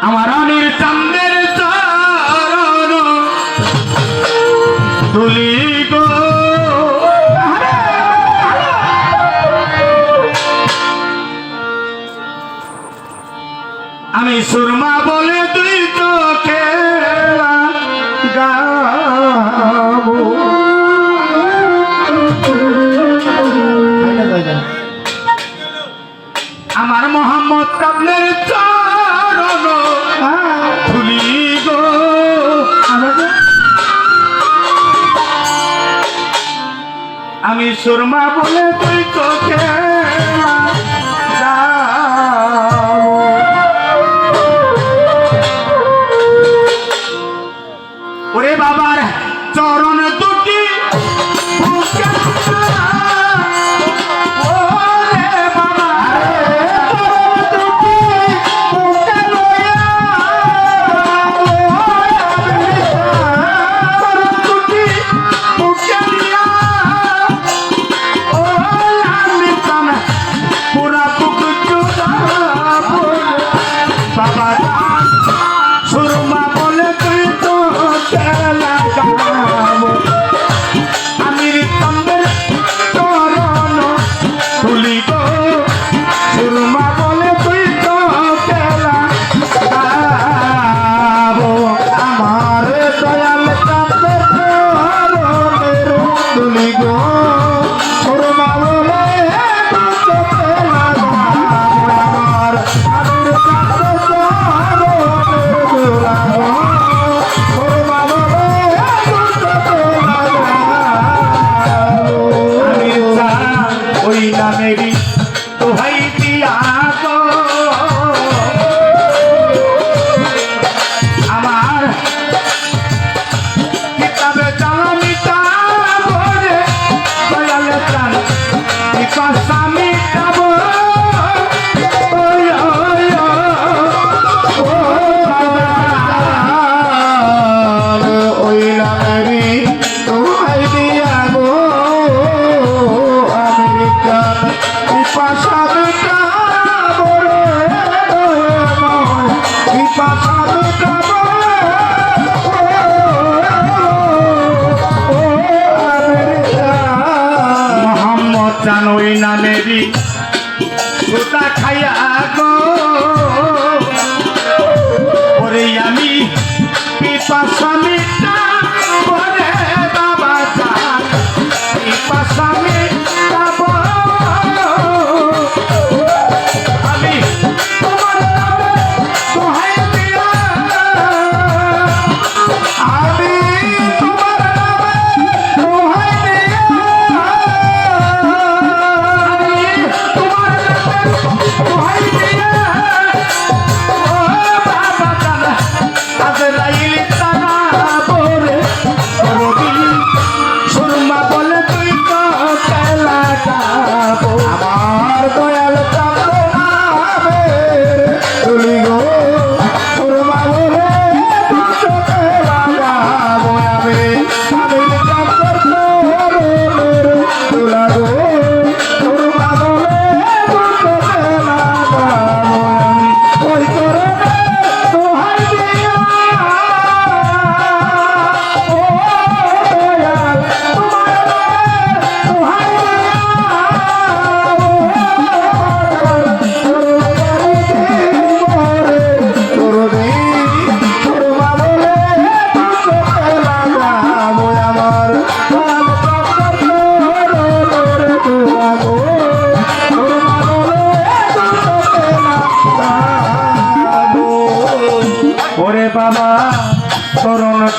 আমার অনির চান্দের চরণ তুলি আমি সুরমা বলে তুই তোকে আমি সুরমা বলে তুই তোকে from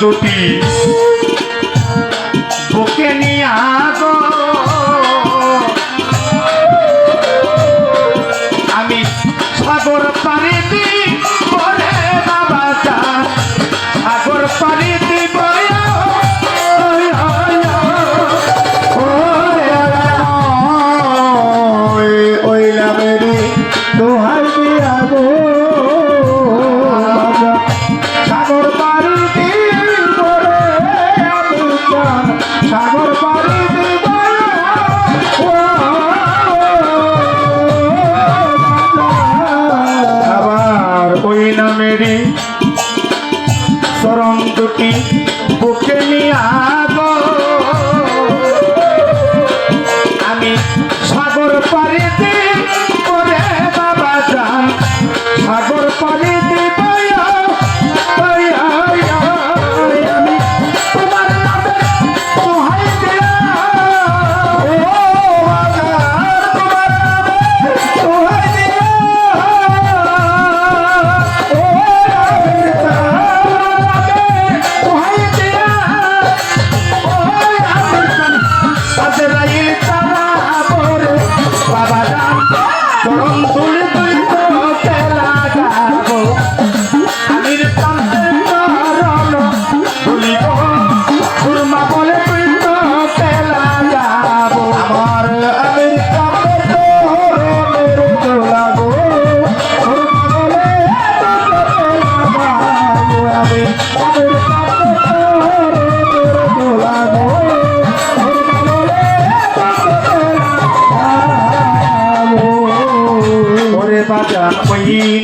দুটি বুকে নিয়া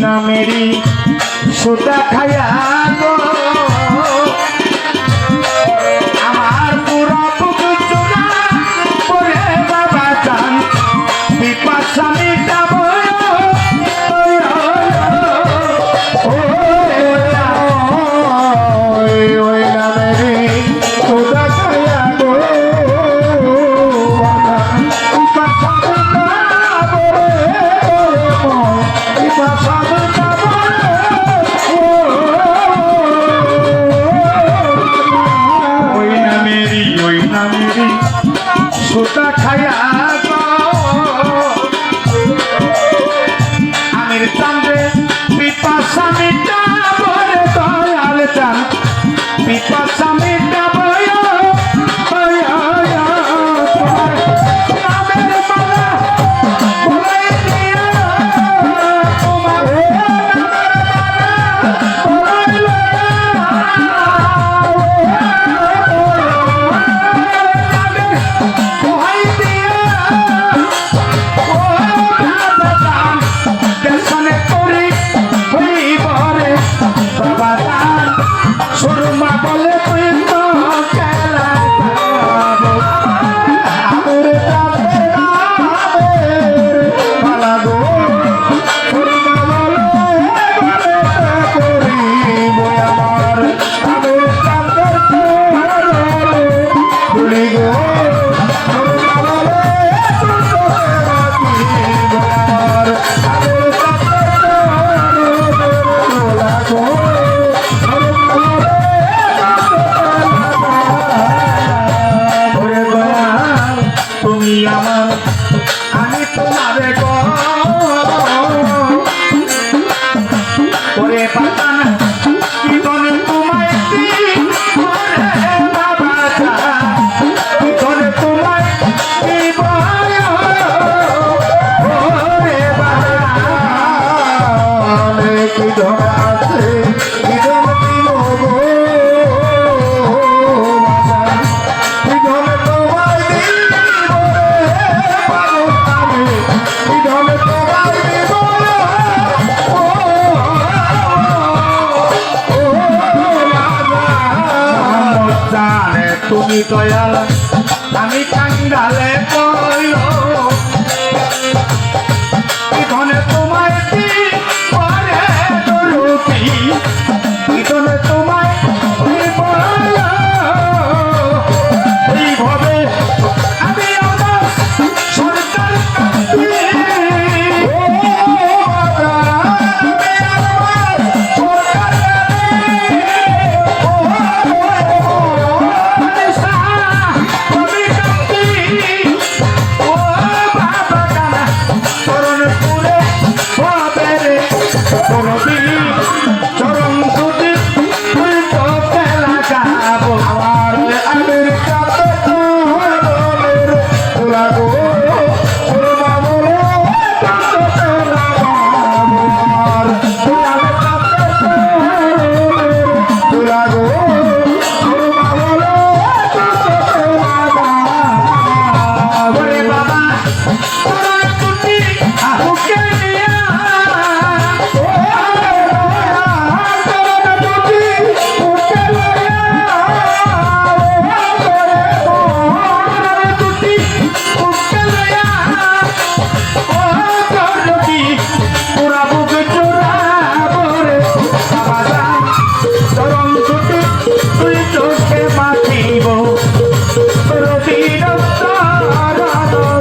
না মেরি সুতা খায়া তুমি দয়াল আমি কাঙ্গালে কইল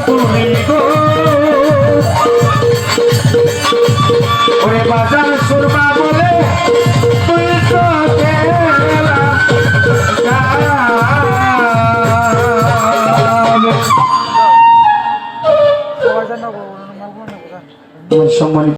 তুমি গো ওরে বাজার সুরমা বলে তুই তো সম্মানিত